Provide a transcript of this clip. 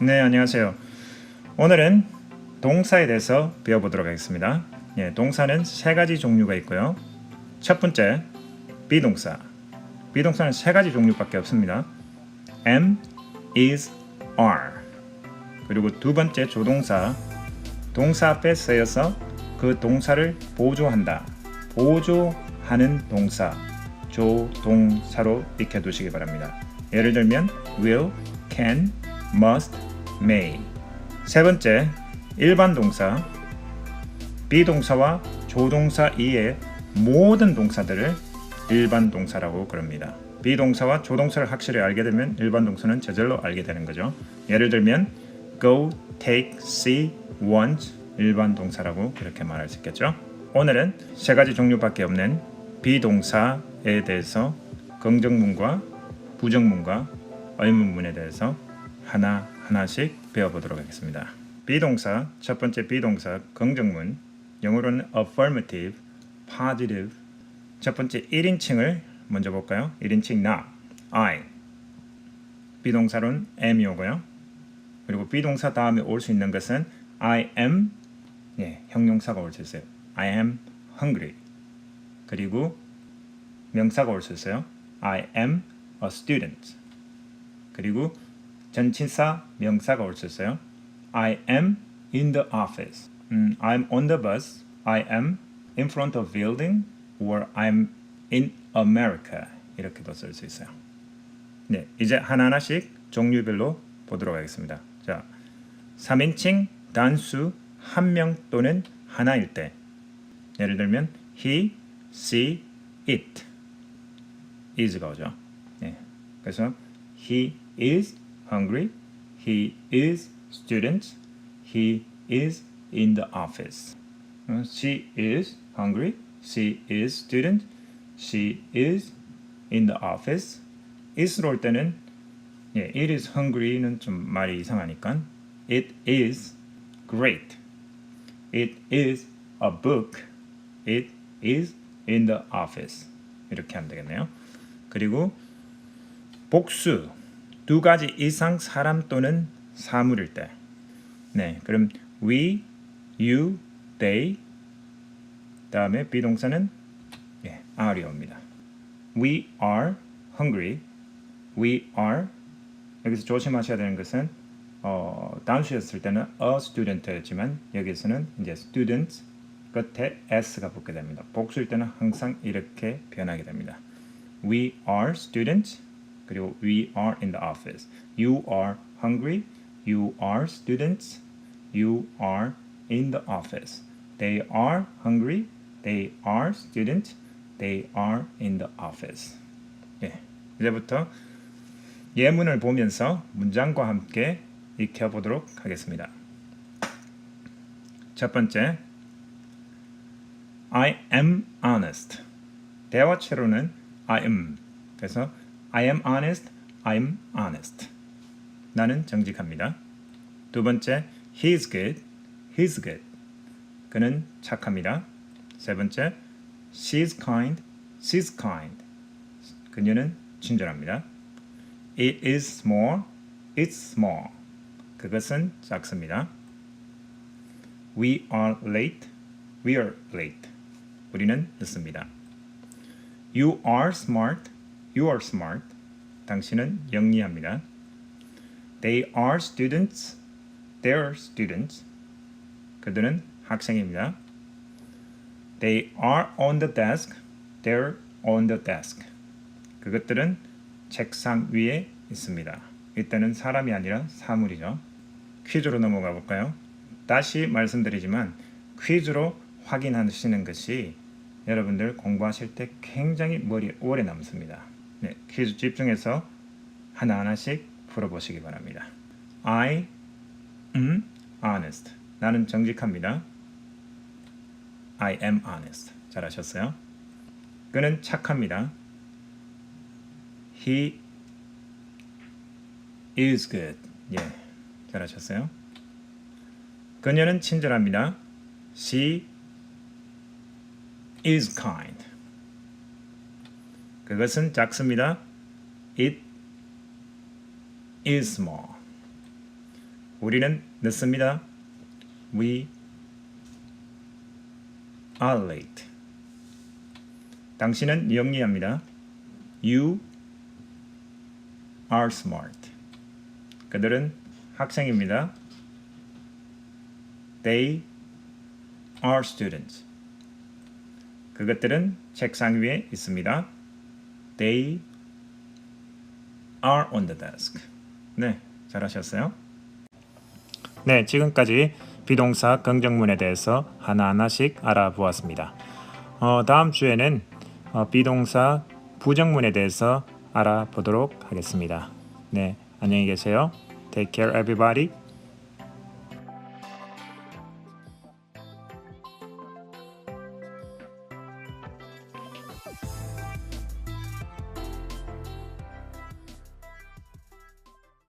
네, 안녕하세요. 오늘은 동사에 대해서 배워보도록 하겠습니다. 예, 동사는 세 가지 종류가 있고요. 첫 번째, 비동사. 비동사는 세 가지 종류밖에 없습니다. am, is, are. 그리고 두 번째 조동사. 동사 앞에 쓰여서 그 동사를 보조한다. 보조하는 동사. 조동사로 익혀두시기 바랍니다. 예를 들면 will, can, must, may. 세 번째, 일반 동사. 비동사와 조동사 이외의 모든 동사들을 일반 동사라고 그럽니다. 비동사와 조동사를 확실히 알게 되면 일반 동사는 저절로 알게 되는 거죠. 예를 들면 go, take, see, want 일반 동사라고 그렇게 말할 수 있겠죠. 오늘은 세 가지 종류밖에 없는 비동사에 대해서 긍정문과 부정문과 의문문에 대해서 하나 하나씩 배워보도록 하겠습니다. 비동사 첫 번째 비동사 긍정문 영어로는 affirmative, positive 첫 번째 1인칭을 먼저 볼까요? 1인칭 나 I 비동사로는 am이 오고요. 그리고 비동사 다음에 올 수 있는 것은 I am 예, 형용사가 올 수 있어요. I am hungry 그리고 명사가 올 수 있어요. I am a student 그리고 전치사 명사가 올 수 있어요. I am in the office. 음, I'm on the bus. I am in front of building or I'm in America. 이렇게도 쓸 수 있어요. 네, 이제 하나하나씩 종류별로 보도록 하겠습니다. 자, 3인칭 단수 한 명 또는 하나일 때 예를 들면 he, she, it is가 오죠. 네, 그래서 he is hungry, he is student, he is in the office. 어, She is hungry, she is student, she is in the office. is로 올 때는 예, it is hungry는 좀 말이 이상하니까 it is great. It is a book. It is in the office. 이렇게 하면 되겠네요. 그리고 복수 두 가지 이상 사람 또는 사물일 때. 네, 그럼 we, you, they. 다음에 비동사는 예, are이 옵니다. We are hungry. We are 여기서 조심하셔야 되는 것은 어, 단수였을 때는 a student였지만 여기서는 이제 student 끝에 s가 붙게 됩니다. 복수일 때는 항상 이렇게 변하게 됩니다. We are students 그리고 we are in the office. You are hungry. You are students. You are in the office. They are hungry. They are students. They are in the office. 예, 이제부터 예문을 보면서 문장과 함께 익혀보도록 하겠습니다. 첫 번째, I am honest. 대화체로는 I am. 그래서 I am honest. I'm honest. 나는 정직합니다. 두 번째, he is good. He's good. 그는 착합니다. 세 번째, she is kind. She's kind. 그녀는 친절합니다. It is small. It's small. 그것은 작습니다. We are late. We are late. 우리는 늦습니다. You are smart. You are smart. 당신은 영리합니다. They are students. They are students. 그들은 학생입니다. They are on the desk. They're on the desk. 그것들은 책상 위에 있습니다. 이때는 사람이 아니라 사물이죠. 퀴즈로 넘어가 볼까요? 다시 말씀드리지만 퀴즈로 확인하시는 것이 여러분들 공부하실 때 굉장히 머리에 오래 남습니다. 네, 퀴즈 집중해서 하나하나씩 풀어보시기 바랍니다. I am honest. 나는 정직합니다. I am honest. 잘하셨어요? 그는 착합니다. He is good. 예, 잘하셨어요. 그녀는 친절합니다. She is kind. 그것은 작습니다. It is small. 우리는 늦습니다. We are late. 당신은 영리합니다. You are smart. 그들은 학생입니다. They are students. 그것들은 책상 위에 있습니다. They are on the desk. 네, 잘하셨어요. 네, 지금까지 비동사 긍정문에 대해서 하나하나씩 알아보았습니다. 어, 다음 주에는 어, 비동사 부정문에 대해서 알아보도록 하겠습니다. 네, 안녕히 계세요. Take care everybody.